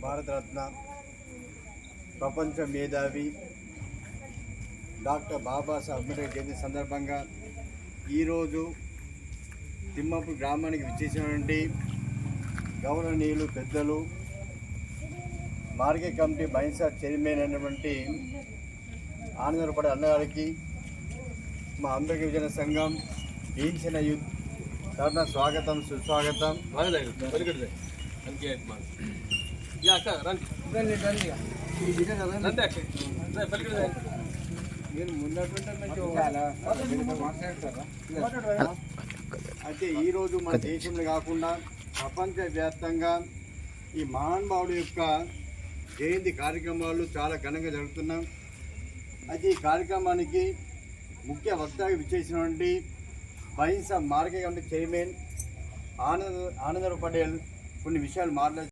భారతరత్న ప్రపంచ మేధావి డాక్టర్ బాబాసాహెబ్ అంబేద్కర్ జయంతి సందర్భంగా ఈరోజు తిమ్మపు గ్రామానికి విచ్చేసినటువంటి గౌరవనీయులు పెద్దలు మార్కెట్ కమిటీ బైన్సా చైర్మన్ అయినటువంటి ఆనందపడే అన్నగారికి మా అంబేద్కర్ విజయ సంఘం ఈంచిన యూత్ తరఫున స్వాగతం సుస్వాగతం. మీరు ముందటుంటే అయితే ఈరోజు మన దేశంలో కాకుండా ప్రపంచవ్యాప్తంగా ఈ మహానుభావుడు యొక్క జయంతి కార్యక్రమాలు చాలా ఘనంగా జరుగుతున్నాం. అయితే ఈ కార్యక్రమానికి ముఖ్య వక్తగా విచ్చేసినటువంటి బహింస market committee chairman Anand Anandrao Patel కొన్ని విషయాలు మాట్లాడి